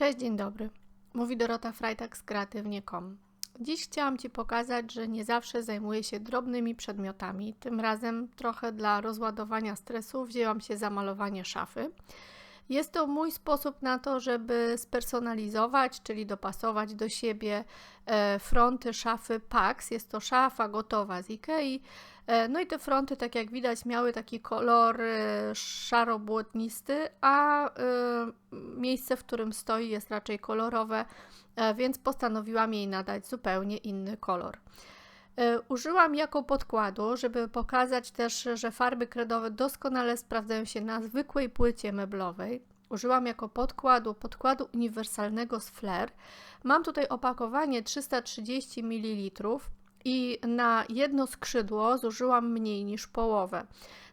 Cześć, dzień dobry. Mówi Dorota Freitag z kreatywnie.com. Dziś chciałam Ci pokazać, że nie zawsze zajmuję się drobnymi przedmiotami. Tym razem trochę dla rozładowania stresu wzięłam się za malowanie szafy. Jest to mój sposób na to, żeby spersonalizować, czyli dopasować do siebie e, fronty szafy Pax. Jest to szafa gotowa z Ikei. E, no i te fronty, tak jak widać, miały taki kolor e, szaro-błotnisty, a miejsce, w którym stoi, jest raczej kolorowe, więc postanowiłam jej nadać zupełnie inny kolor. Użyłam jako podkładu, żeby pokazać też, że farby kredowe doskonale sprawdzają się na zwykłej płycie meblowej. Użyłam jako podkładu podkładu uniwersalnego z Flair. Mam tutaj opakowanie 330 ml i na jedno skrzydło zużyłam mniej niż połowę.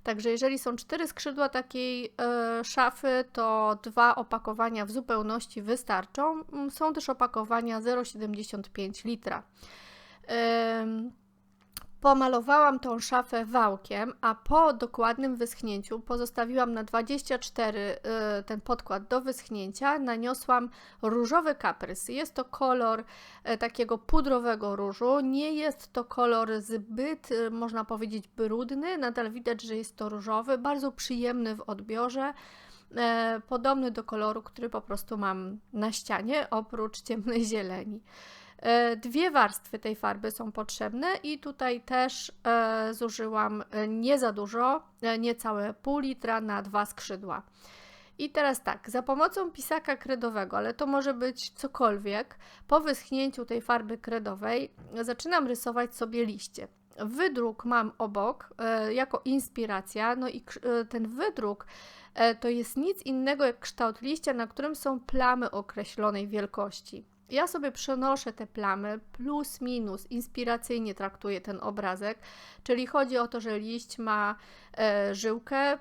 Także jeżeli są cztery skrzydła takiej y, szafy, to dwa opakowania w zupełności wystarczą. Są też opakowania 0,75 litra. Pomalowałam tą szafę wałkiem, a po dokładnym wyschnięciu pozostawiłam na 24 y, ten podkład do wyschnięcia. Naniosłam różowy kaprys. Jest to kolor y, takiego pudrowego różu. Nie jest to kolor zbyt, y, można powiedzieć, brudny. Nadal widać, że jest to różowy, bardzo przyjemny w odbiorze. Podobny do koloru, który po prostu mam na ścianie, oprócz ciemnej zieleni. E, dwie warstwy tej farby są potrzebne i tutaj też e, zużyłam e, nie za dużo, niecałe pół litra na dwa skrzydła. I teraz tak, za pomocą pisaka kredowego, ale to może być cokolwiek, po wyschnięciu tej farby kredowej zaczynam rysować sobie liście. Wydruk mam obok jako inspiracja, no i ten wydruk to jest nic innego jak kształt liścia, na którym są plamy określonej wielkości. Ja sobie przenoszę te plamy plus minus, inspiracyjnie traktuję ten obrazek, czyli chodzi o to, że liść ma żyłkę e,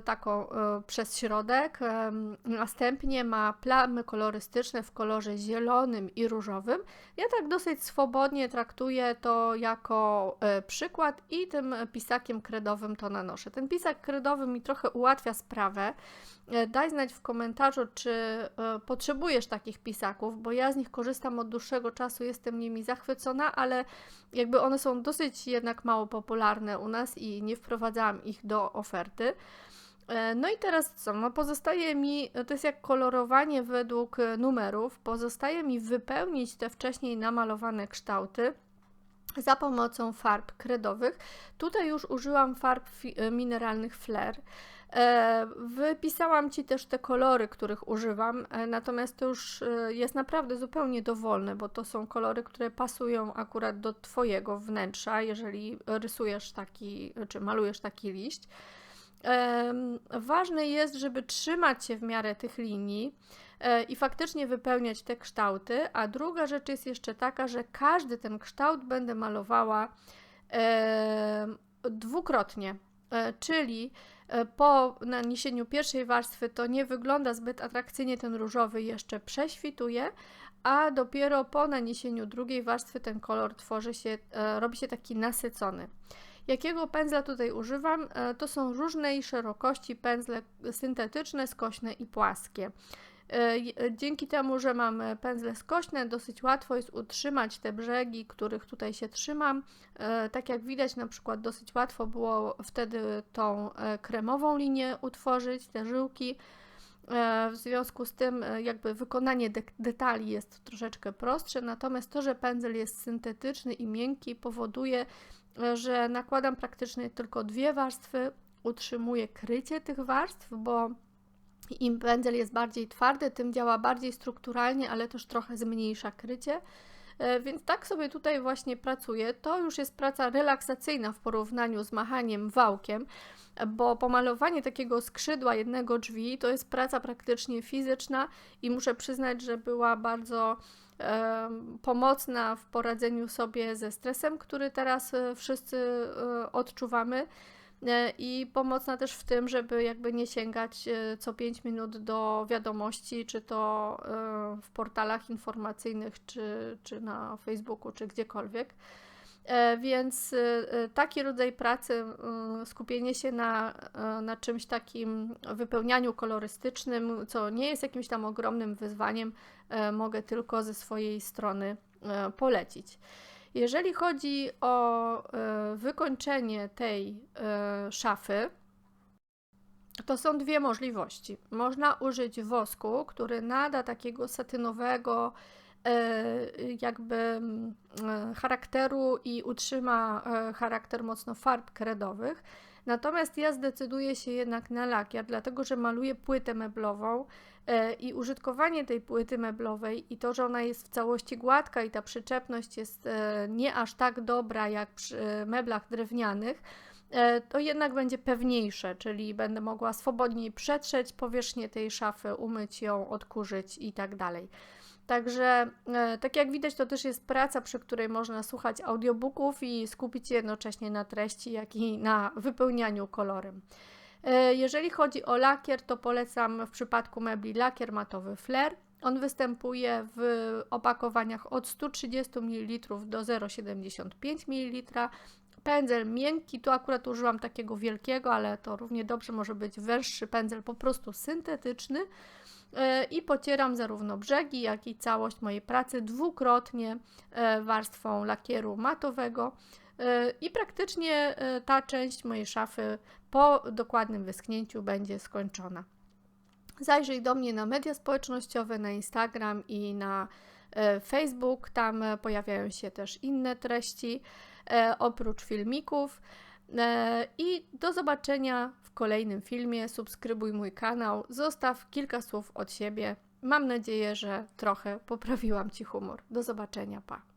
taką e, przez środek, e, następnie ma plamy kolorystyczne w kolorze zielonym i różowym. Ja tak dosyć swobodnie traktuję to jako e, przykład i tym pisakiem kredowym to nanoszę. Ten pisak kredowy mi trochę ułatwia sprawę. E, daj znać w komentarzu, czy potrzebujesz takich pisaków, bo ja z nich korzystam od dłuższego czasu, jestem nimi zachwycona, ale jakby one są dosyć jednak mało popularne u nas i nie wprowadzałam ich do oferty. E, no i teraz co? No pozostaje mi, to jest jak kolorowanie według numerów, pozostaje mi wypełnić te wcześniej namalowane kształty za pomocą farb kredowych. Tutaj już użyłam farb mineralnych Flair. E, wypisałam Ci też te kolory, których używam, e, natomiast to już e, jest naprawdę zupełnie dowolne, bo to są kolory, które pasują akurat do Twojego wnętrza, jeżeli rysujesz taki, czy malujesz taki liść. Ważne jest, żeby trzymać się w miarę tych linii i faktycznie wypełniać te kształty, a druga rzecz jest jeszcze taka, że każdy ten kształt będę malowała dwukrotnie, czyli po naniesieniu pierwszej warstwy to nie wygląda zbyt atrakcyjnie, ten różowy jeszcze prześwituje, a dopiero po naniesieniu drugiej warstwy ten kolor tworzy się, e, robi się taki nasycony. Jakiego pędzla tutaj używam? E, to są różnej szerokości pędzle syntetyczne, skośne i płaskie. E, e, dzięki temu, że mam pędzle skośne, dosyć łatwo jest utrzymać te brzegi, których tutaj się trzymam. E, tak jak widać, na przykład dosyć łatwo było wtedy tą kremową linię utworzyć, te żyłki. W związku z tym, jakby wykonanie de detali jest troszeczkę prostsze, natomiast to, że pędzel jest syntetyczny i miękki, powoduje, że nakładam praktycznie tylko dwie warstwy, utrzymuję krycie tych warstw, bo im pędzel jest bardziej twardy, tym działa bardziej strukturalnie, ale też trochę zmniejsza krycie. E, więc tak sobie tutaj właśnie pracuję. To już jest praca relaksacyjna w porównaniu z machaniem wałkiem, bo pomalowanie takiego skrzydła jednego drzwi to jest praca praktycznie fizyczna i muszę przyznać, że była bardzo e, pomocna w poradzeniu sobie ze stresem, który teraz e, wszyscy e, odczuwamy. E, i pomocna też w tym, żeby jakby nie sięgać e, co 5 minut do wiadomości, czy to e, w portalach informacyjnych, czy, czy na Facebooku, czy gdziekolwiek. Więc taki rodzaj pracy, y, skupienie się na, na czymś takim wypełnianiu kolorystycznym, co nie jest jakimś tam ogromnym wyzwaniem, mogę tylko ze swojej strony polecić. Jeżeli chodzi o e, wykończenie tej e, szafy, to są dwie możliwości. Można użyć wosku, który nada takiego satynowego, jakby mm, e, charakteru i utrzyma e, charakter mocno farb kredowych. Natomiast ja zdecyduję się jednak na lakier, dlatego że maluję płytę meblową e, i użytkowanie tej płyty meblowej i to, że ona jest w całości gładka i ta przyczepność jest e, nie aż tak dobra jak przy meblach drewnianych, e, to jednak będzie pewniejsze, czyli będę mogła swobodniej przetrzeć powierzchnię tej szafy, umyć ją, odkurzyć i tak dalej. Także, e, tak jak widać, to też jest praca, przy której można słuchać audiobooków i skupić się jednocześnie na treści, jak i na wypełnianiu kolorem. E, Jeżeli chodzi o lakier, to polecam w przypadku mebli lakier matowy Flair. On występuje w opakowaniach od 130 ml do 0,75 ml. Pędzel miękki, tu akurat użyłam takiego wielkiego, ale to równie dobrze może być węższy pędzel, po prostu syntetyczny. E, I pocieram zarówno brzegi, jak i całość mojej pracy dwukrotnie e, warstwą lakieru matowego. E, I praktycznie ta część mojej szafy po dokładnym wyschnięciu będzie skończona. Zajrzyj do mnie na media społecznościowe, na Instagram i na Facebook. Tam pojawiają się też inne treści oprócz filmików. E, I do zobaczenia w kolejnym filmie. Subskrybuj mój kanał, zostaw kilka słów od siebie. Mam nadzieję, że trochę poprawiłam Ci humor. Do zobaczenia, pa.